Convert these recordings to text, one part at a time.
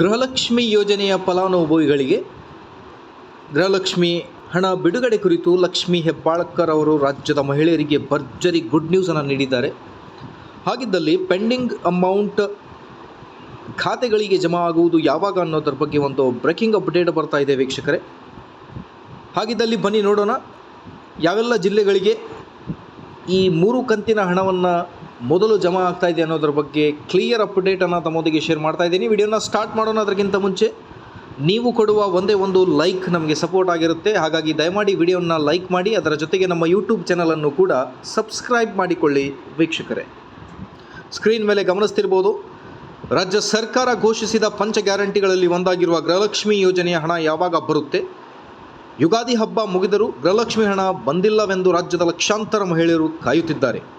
ಗೃಹಲಕ್ಷ್ಮಿ ಯೋಜನೆಯ ಫಲಾನುಭವಿಗಳಿಗೆ ಗೃಹಲಕ್ಷ್ಮಿ ಹಣ ಬಿಡುಗಡೆ ಕುರಿತು ಲಕ್ಷ್ಮಿ ಹೆಬ್ಬಾಳ್ಕರ್ ಅವರು ರಾಜ್ಯದ ಮಹಿಳೆಯರಿಗೆ ಭರ್ಜರಿ ಗುಡ್ ನ್ಯೂಸನ್ನು ನೀಡಿದ್ದಾರೆ. ಹಾಗಿದ್ದಲ್ಲಿ ಪೆಂಡಿಂಗ್ ಅಮೌಂಟ್ ಖಾತೆಗಳಿಗೆ ಜಮಾ ಆಗುವುದು ಯಾವಾಗ ಅನ್ನೋದ್ರ ಬಗ್ಗೆ ಒಂದು ಬ್ರೇಕಿಂಗ್ ಅಪ್ಡೇಟ್ ಬರ್ತಾ ಇದೆ ವೀಕ್ಷಕರೇ. ಹಾಗಿದ್ದಲ್ಲಿ ಬನ್ನಿ ನೋಡೋಣ, ಯಾವೆಲ್ಲ ಜಿಲ್ಲೆಗಳಿಗೆ ಈ ಮೂರು ಕಂತಿನ ಹಣವನ್ನು ಮೊದಲು ಜಮಾ ಆಗ್ತಾ ಇದೆ ಅನ್ನೋದ್ರ ಬಗ್ಗೆ ಕ್ಲಿಯರ್ ಅಪ್ಡೇಟನ್ನು ತಮ್ಮೊಂದಿಗೆ ಶೇರ್ ಮಾಡ್ತಾ ಇದ್ದೀನಿ. ವಿಡಿಯೋನ ಸ್ಟಾರ್ಟ್ ಮಾಡೋಣ ಅದಕ್ಕಿಂತ ಮುಂಚೆ. ನೀವು ಕೊಡುವ ಒಂದೇ ಒಂದು ಲೈಕ್ ನಮಗೆ ಸಪೋರ್ಟ್ ಆಗಿರುತ್ತೆ. ಹಾಗಾಗಿ ದಯಮಾಡಿ ವಿಡಿಯೋನ ಲೈಕ್ ಮಾಡಿ, ಅದರ ಜೊತೆಗೆ ನಮ್ಮ ಯೂಟ್ಯೂಬ್ ಚಾನಲನ್ನು ಕೂಡ ಸಬ್ಸ್ಕ್ರೈಬ್ ಮಾಡಿಕೊಳ್ಳಿ ವೀಕ್ಷಕರೇ. ಸ್ಕ್ರೀನ್ ಮೇಲೆ ಗಮನಿಸ್ತಿರ್ಬೋದು. ರಾಜ್ಯ ಸರ್ಕಾರ ಘೋಷಿಸಿದ ಪಂಚ ಗ್ಯಾರಂಟಿಗಳಲ್ಲಿ ಒಂದಾಗಿರುವ ಗೃಹಲಕ್ಷ್ಮಿ ಯೋಜನೆಯ ಹಣ ಯಾವಾಗ ಬರುತ್ತೆ? ಯುಗಾದಿ ಹಬ್ಬ ಮುಗಿದರೂ ಗೃಹಲಕ್ಷ್ಮಿ ಹಣ ಬಂದಿಲ್ಲವೆಂದು ರಾಜ್ಯದ ಲಕ್ಷಾಂತರ ಮಹಿಳೆಯರು ಕಾಯುತ್ತಿದ್ದಾರೆ.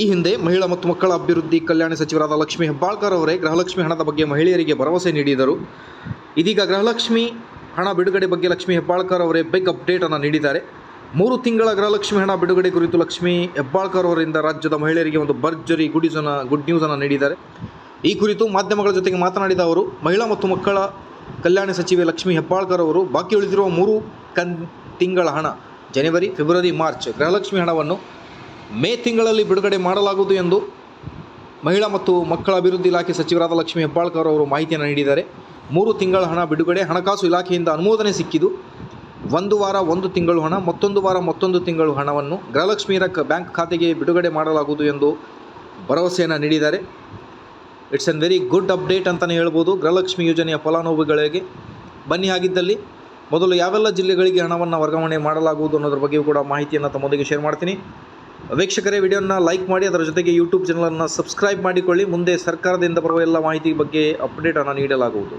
ಈ ಹಿಂದೆ ಮಹಿಳಾ ಮತ್ತು ಮಕ್ಕಳ ಅಭಿವೃದ್ಧಿ ಕಲ್ಯಾಣ ಸಚಿವರಾದ ಲಕ್ಷ್ಮೀ ಹೆಬ್ಬಾಳ್ಕರ್ ಅವರೇ ಗೃಹಲಕ್ಷ್ಮಿ ಹಣದ ಬಗ್ಗೆ ಮಹಿಳೆಯರಿಗೆ ಭರವಸೆ ನೀಡಿದರು. ಇದೀಗ ಗೃಹಲಕ್ಷ್ಮಿ ಹಣ ಬಿಡುಗಡೆ ಬಗ್ಗೆ ಲಕ್ಷ್ಮೀ ಹೆಬ್ಬಾಳ್ಕರ್ ಅವರೇ ಬಿಗ್ ಅಪ್ಡೇಟನ್ನು ನೀಡಿದ್ದಾರೆ. ಮೂರು ತಿಂಗಳ ಗೃಹಲಕ್ಷ್ಮಿ ಹಣ ಬಿಡುಗಡೆ ಕುರಿತು ಲಕ್ಷ್ಮೀ ಹೆಬ್ಬಾಳ್ಕರ್ ಅವರಿಂದ ರಾಜ್ಯದ ಮಹಿಳೆಯರಿಗೆ ಒಂದು ಭರ್ಜರಿ ಗುಡಿಸನ ಗುಡ್ ನ್ಯೂಸನ್ನು ನೀಡಿದ್ದಾರೆ. ಈ ಕುರಿತು ಮಾಧ್ಯಮಗಳ ಜೊತೆಗೆ ಮಾತನಾಡಿದ ಅವರು, ಮಹಿಳಾ ಮತ್ತು ಮಕ್ಕಳ ಕಲ್ಯಾಣ ಸಚಿವೆ ಲಕ್ಷ್ಮೀ ಹೆಬ್ಬಾಳ್ಕರ್ ಅವರು ಬಾಕಿ ಉಳಿದಿರುವ ಮೂರು ಕನ್, ತಿಂಗಳ ಹಣ ಜನವರಿ ಫೆಬ್ರವರಿ ಮಾರ್ಚ್ ಗೃಹಲಕ್ಷ್ಮಿ ಹಣವನ್ನು ಮೇ ತಿಂಗಳಲ್ಲಿ ಬಿಡುಗಡೆ ಮಾಡಲಾಗುವುದು ಎಂದು ಮಹಿಳಾ ಮತ್ತು ಮಕ್ಕಳ ಅಭಿವೃದ್ಧಿ ಇಲಾಖೆ ಸಚಿವರಾದ ಲಕ್ಷ್ಮೀ ಹೆಬ್ಬಾಳ್ಕರ್ ಅವರು ಮಾಹಿತಿಯನ್ನು ನೀಡಿದ್ದಾರೆ. ಮೂರು ತಿಂಗಳ ಹಣ ಬಿಡುಗಡೆ, ಹಣಕಾಸು ಇಲಾಖೆಯಿಂದ ಅನುಮೋದನೆ ಸಿಕ್ಕಿದ್ದು ಒಂದು ವಾರ, ಒಂದು ತಿಂಗಳು ಹಣ, ಮತ್ತೊಂದು ವಾರ, ಮತ್ತೊಂದು ತಿಂಗಳು ಹಣವನ್ನು ಗೃಹಲಕ್ಷ್ಮೀರ ಬ್ಯಾಂಕ್ ಖಾತೆಗೆ ಬಿಡುಗಡೆ ಮಾಡಲಾಗುವುದು ಎಂದು ಭರವಸೆಯನ್ನು ನೀಡಿದ್ದಾರೆ. It's an very good update ಅಂತಲೇ ಹೇಳ್ಬೋದು. ಗೃಹಲಕ್ಷ್ಮಿ ಯೋಜನೆಯ ಫಲಾನುಭವಿಗಳಿಗೆ ಬನ್ನಿ ಆಗಿದ್ದಲ್ಲಿ ಮೊದಲು ಯಾವೆಲ್ಲ ಜಿಲ್ಲೆಗಳಿಗೆ ಹಣವನ್ನು ವರ್ಗಾವಣೆ ಮಾಡಲಾಗುವುದು ಅನ್ನೋದ್ರ ಬಗ್ಗೆಯೂ ಕೂಡ ಮಾಹಿತಿಯನ್ನು ತಮ್ಮೊಂದಿಗೆ ಶೇರ್ ಮಾಡ್ತೀನಿ. ವೀಕ್ಷಕರೇ, ವಿಡಿಯೋನ ಲೈಕ್ ಮಾಡಿ, ಅದರ ಜೊತೆಗೆ ಯೂಟ್ಯೂಬ್ ಚಾನಲನ್ನು ಸಬ್ಸ್ಕ್ರೈಬ್ ಮಾಡಿಕೊಳ್ಳಿ. ಮುಂದೆ ಸರ್ಕಾರದಿಂದ ಬರುವ ಎಲ್ಲ ಮಾಹಿತಿ ಬಗ್ಗೆ ಅಪ್ಡೇಟನ್ನು ನೀಡಲಾಗುವುದು.